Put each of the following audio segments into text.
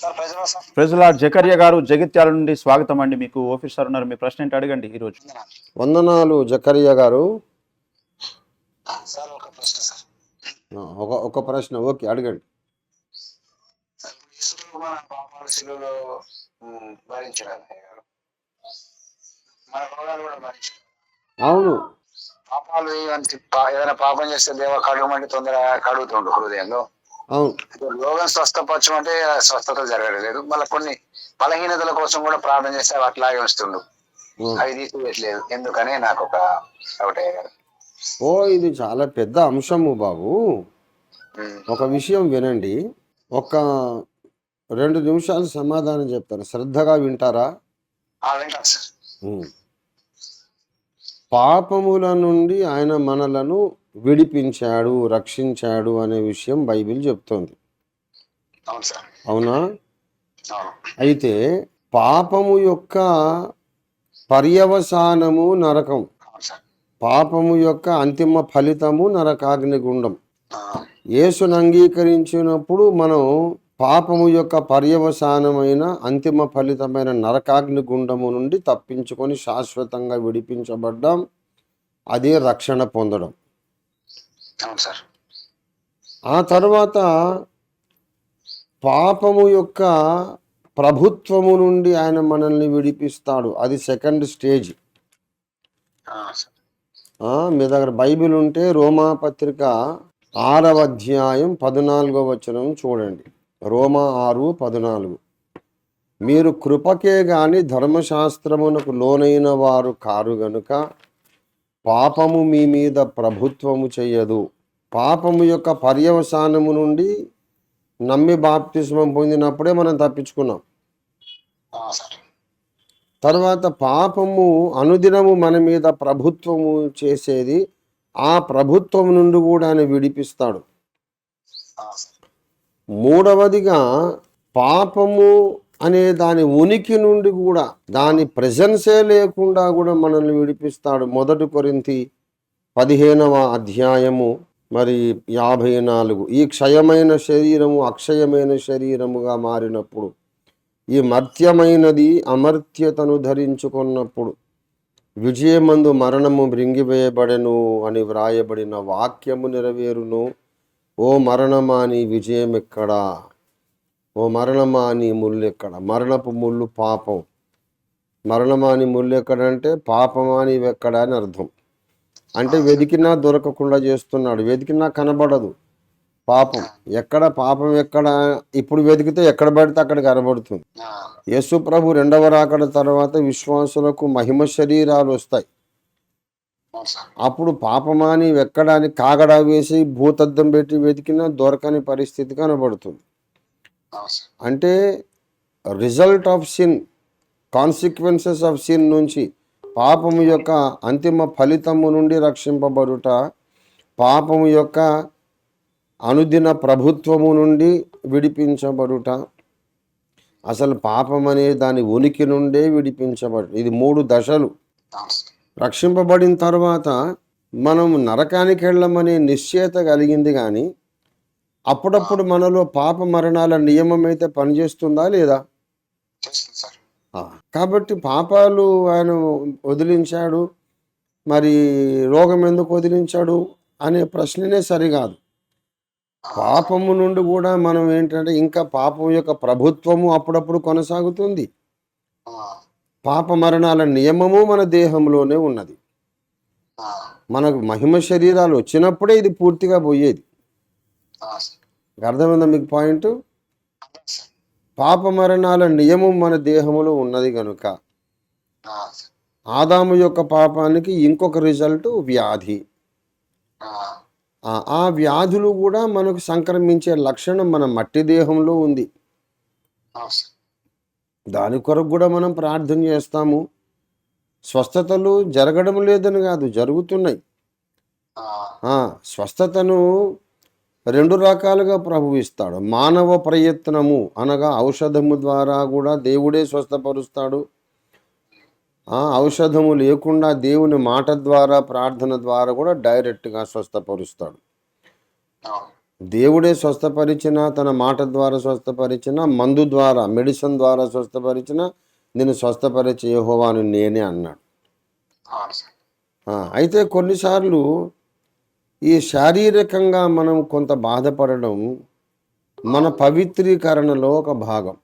Sir ప్రజలు sir. ప్రజల జకర్య గారు జగిత్యాల నుండి స్వాగతం అండి. మీకు ఆఫీసర్ ఉన్నారు. మీ ప్రశ్న ఏంటి అడగండి ఈరోజు. వందనాలు. జకరియా గారు. సార్ ఒక ప్రశ్న సార్. ఆ, ఒక ప్రశ్న. ఓకే అడగండి. అవును. పాపాలు ఏదైనా పాపం చేస్తే దేవ కడుగమంటే తొందరగా కడుగుతుండు హృదయంలో. అవును. రోగం స్వస్థపరచమంటే ఆ స్వస్థత జరగలేదు మళ్ళీ కొన్ని బలహీనతల కోసం కూడా ప్రార్థన చేస్తే అవి అట్లాగే ఉం. అవి తీసివేయట్లేదు. ఎందుకని నాకు ఒక డౌట్ అయ్యారు ఓ ఇది చాలా పెద్ద అంశము బాబు. ఒక విషయం వినండి. ఒక రెండు నిమిషాలు సమాధానం చెప్తాను. శ్రద్ధగా వింటారా? వింటాను సార్. పాపముల నుండి ఆయన మనలను విడిపించాడు రక్షించాడు అనే విషయం బైబిల్ చెప్తోంది. అవును అయితే పాపము యొక్క పర్యవసానము నరకం. పాపము యొక్క అంతిమ ఫలితము నరకాగ్నిగుండం. యేసును అంగీకరించినప్పుడు మనం పాపము యొక్క పర్యవసానమైన అంతిమ ఫలితమైన నరకాగ్ని గుండము నుండి తప్పించుకొని శాశ్వతంగా విడిపించబడ్డాం అదే రక్షణ పొందడం. ఆ తర్వాత పాపము యొక్క ప్రభుత్వము నుండి ఆయన మనల్ని విడిపిస్తాడు. అది సెకండ్ స్టేజ్. మీ దగ్గర బైబిల్ ఉంటే రోమా పత్రిక ఆరవ అధ్యాయం పద్నాలుగో వచనం చూడండి. రోమా ఆరు పద్నాలుగు. మీరు కృపకే గాని ధర్మశాస్త్రమునకు లోనైన వారు కారు గనుక పాపము మీ మీద ప్రభుత్వము చెయ్యదు. పాపము యొక్క పర్యవసానము నుండి నమ్మి బాప్తిస్మం పొందినప్పుడే మనం తప్పించుకున్నాం. తర్వాత పాపము అనుదినము మన మీద ప్రభుత్వము చేసేది ఆ ప్రభుత్వం నుండి కూడా ఆయన విడిపిస్తాడు. మూడవదిగా పాపము అనే దాని ఉనికి నుండి కూడా దాని ప్రెజెన్సే లేకుండా కూడా మనల్ని విడిపిస్తాడు. మొదటి కొరింతి పదిహేనవ అధ్యాయము మరి యాభై నాలుగు. ఈ క్షయమైన శరీరము అక్షయమైన శరీరముగా మారినప్పుడు ఈ మర్త్యమైనది అమర్త్యతను ధరించుకున్నప్పుడు విజయమందు మరణము మృంగివేయబడెను అని వ్రాయబడిన వాక్యము నెరవేరును. ఓ మరణమా నీ విజయం ఎక్కడా ఓ మరణమా నీ ముళ్ళు ఎక్కడ మరణపు ముళ్ళు పాపం. మరణమాని ముళ్ళు ఎక్కడంటే పాపమాని ఎక్కడ అని అర్థం. అంటే వెతికినా దొరకకుండా చేస్తున్నాడు. వెతికినా కనబడదు. పాపం. ఎక్కడ పాపం ఎక్కడ? ఇప్పుడు వెతికితే ఎక్కడ పడితే అక్కడ కనబడుతుంది. యేసు ప్రభు రెండవ రాకడ తర్వాత విశ్వాసులకు మహిమ శరీరాలు వస్తాయి. అప్పుడు పాపమాని వెక్కడానికి కాగడా వేసి భూతద్దం పెట్టి వెతికినా దొరకని పరిస్థితి కనబడుతుంది. అంటే result of sin consequences of sin నుంచి పాపము యొక్క అంతిమ ఫలితము నుండి రక్షింపబడుట పాపము యొక్క అనుదిన ప్రభుత్వము నుండి విడిపించబడుట. అసలు పాపం అనే దాని ఉనికి నుండే విడిపించబడు ఇది మూడు దశలు. రక్షింపబడిన తర్వాత మనం నరకానికి వెళ్ళమనే నిశ్చయత కలిగింది కానీ అప్పుడప్పుడు మనలో పాప మరణాల నియమం అయితే పనిచేస్తుందా లేదా? కాబట్టి పాపాలు ఆయన వదిలించాడు. మరి రోగం ఎందుకు వదిలించాడు అనే ప్రశ్ననే సరికాదు పాపము నుండి కూడా మనం ఏంటంటే ఇంకా పాపం యొక్క ప్రభుత్వము అప్పుడప్పుడు కొనసాగుతుంది. పాప మరణాల నియమము మన దేహంలోనే ఉన్నది మనకు మహిమ శరీరాలు వచ్చినప్పుడే ఇది పూర్తిగా పోయేది. అర్థమైందా మీకు పాయింట్. పాప మరణాల నియమం మన దేహంలో ఉన్నది కనుక. ఆదాము యొక్క పాపానికి ఇంకొక రిజల్ట్ వ్యాధి ఆ, వ్యాధులు కూడా మనకు సంక్రమించే లక్షణం మన మట్టి దేహంలో ఉంది. దాని కొరకు కూడా మనం ప్రార్థన చేస్తాము. స్వస్థతలు జరగడం లేదని కాదు జరుగుతున్నాయి. స్వస్థతను రెండు రకాలుగా ప్రభువిస్తాడు మానవ ప్రయత్నము అనగా ఔషధము ద్వారా కూడా దేవుడే స్వస్థపరుస్తాడు. ఆ ఔషధము లేకుండా దేవుని మాట ద్వారా ప్రార్థన ద్వారా కూడా డైరెక్ట్గా స్వస్థపరుస్తాడు. దేవుడే స్వస్థపరిచిన తన మాట ద్వారా స్వస్థపరిచిన మందు ద్వారా మెడిసిన్ ద్వారా స్వస్థపరిచిన నేను స్వస్థపరిచే యెహోవాను నేనే అన్నాడు. అయితే కొన్నిసార్లు ఈ శారీరకంగా మనం కొంత బాధపడడం మన పవిత్రీకరణలో ఒక భాగం?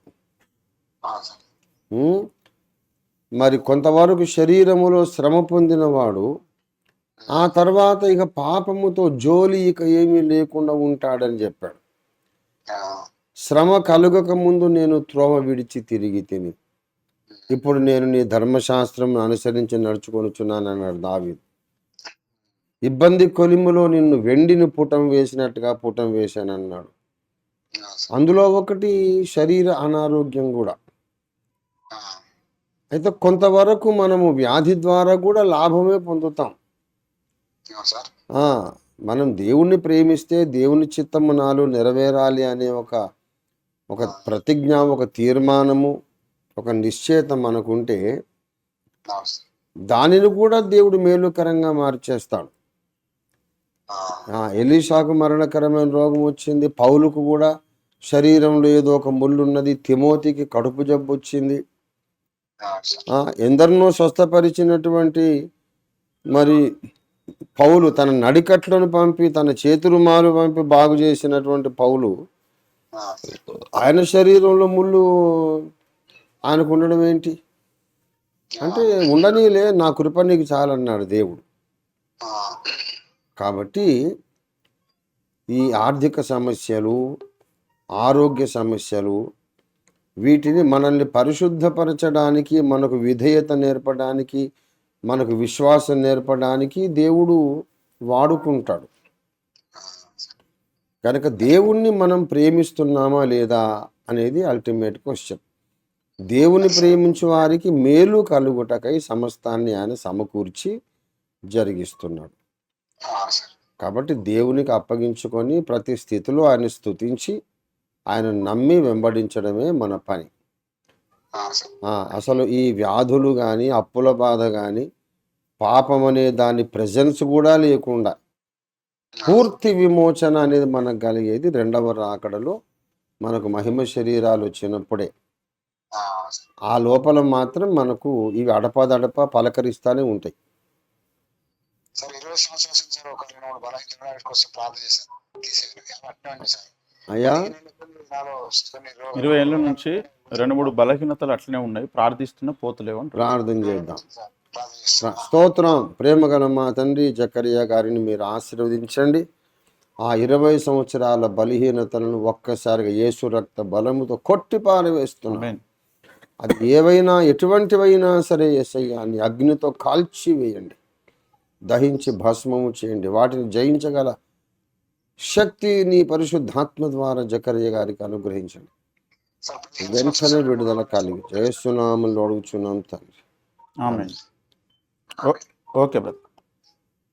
మరి కొంతవరకు శరీరములో శ్రమ పొందినవాడు ఆ తర్వాత ఇక పాపముతో జోలి ఇక ఏమీ లేకుండా ఉంటాడని చెప్పాడు. శ్రమ కలుగక ముందు నేను త్రోవ విడిచి తిరిగి తిని ఇప్పుడు నేను నీ ధర్మశాస్త్రం అనుసరించి నడుచుకొనుచున్నాను అన్నాడు దావీదు. ఇబ్బంది కొలిములో నిన్ను వెండిని పుటం వేసినట్టుగా పుటం వేశాను అన్నాడు. అవును సార్ అందులో ఒకటి శరీర అనారోగ్యం కూడా. అయితే కొంతవరకు మనము వ్యాధి ద్వారా కూడా లాభమే పొందుతాం. మనం దేవుణ్ణి ప్రేమిస్తే దేవుని చిత్తము నాలో నెరవేరాలి అనే ఒక ఒక ప్రతిజ్ఞ ఒక తీర్మానము ఒక నిశ్చయత మనకుంటే దానిని కూడా దేవుడు మేలుకరంగా మార్చేస్తాడు. ఎలీషాకు మరణకరమైన రోగం వచ్చింది పౌలుకు కూడా శరీరంలో ఏదో ఒక ముళ్ళు ఉన్నది తిమోతికి కడుపు జబ్బు వచ్చింది. ఎందరినో స్వస్థపరిచినటువంటి మరి పౌలు తన నడికట్లను పంపి తన చేతులు మాలు పంపి బాగు చేసినటువంటి పౌలు ఆయన శరీరంలో ముళ్ళు ఆయనకు ఉండడం ఏంటి అంటే ఉండనీలే నా కృప నీకు చాలన్నాడు దేవుడు. కాబట్టి ఈ ఆర్థిక సమస్యలు ఆరోగ్య సమస్యలు వీటిని మనల్ని పరిశుద్ధపరచడానికి మనకు విధేయత నేర్పడానికి మనకు విశ్వాసం నేర్పడానికి దేవుడు వాడుకుంటాడు. కనుక దేవుణ్ణి మనం ప్రేమిస్తున్నామా లేదా అనేది అల్టిమేట్ క్వశ్చన్ దేవుని ప్రేమించే వారికి మేలు కలుగుటకై సమస్తాన్ని ఆయన సమకూర్చి జరిగిస్తున్నాడు. కాబట్టి దేవునికి అప్పగించుకొని ప్రతి స్థితిలో ఆయన స్తుతించి ఆయన నమ్మి వెంబడించడమే మన పని. అసలు ఈ వ్యాధులు కానీ అప్పుల బాధ కానీ పాపం అనే దాని ప్రజెన్స్ కూడా లేకుండా పూర్తి విమోచన అనేది మనకు కలిగేది రెండవ రాకడలో మనకు మహిమ శరీరాలు వచ్చినప్పుడే. ఆ, లోపల మాత్రం మనకు ఇవి అడపదడప పలకరిస్తానే ఉంటాయి. అయ్యా. ఇరవై ఏళ్ళ నుంచి రెండు మూడు బలహీనతలు అట్లనే ఉన్నాయి. ప్రార్థిస్తున్న పోతలేవు ప్రార్థన చేద్దాం. స్తోత్రం. ప్రేమగల మా తండ్రి జకరియా గారిని మీరు ఆశీర్వదించండి. ఆ ఇరవై సంవత్సరాల బలహీనతలను ఒక్కసారిగా యేసు రక్త బలముతో కొట్టి పారవేస్తున్నాం. ఆమేన్. అది ఏవైనా ఎటువంటివైనా సరే ఎస్ఐయా నీ అగ్నితో కాల్చి వేయండి. దహించి భస్మము చేయండి. వాటిని జయించగల శక్తి నీ పరిశుద్ధాత్మ ద్వారా జకరయ్య గారికి అనుగ్రహించండి. వెంటనే విడుదల కలిగి జయస్తున్నాములు అడుగుచున్నాం తండ్రి. Okay okay brother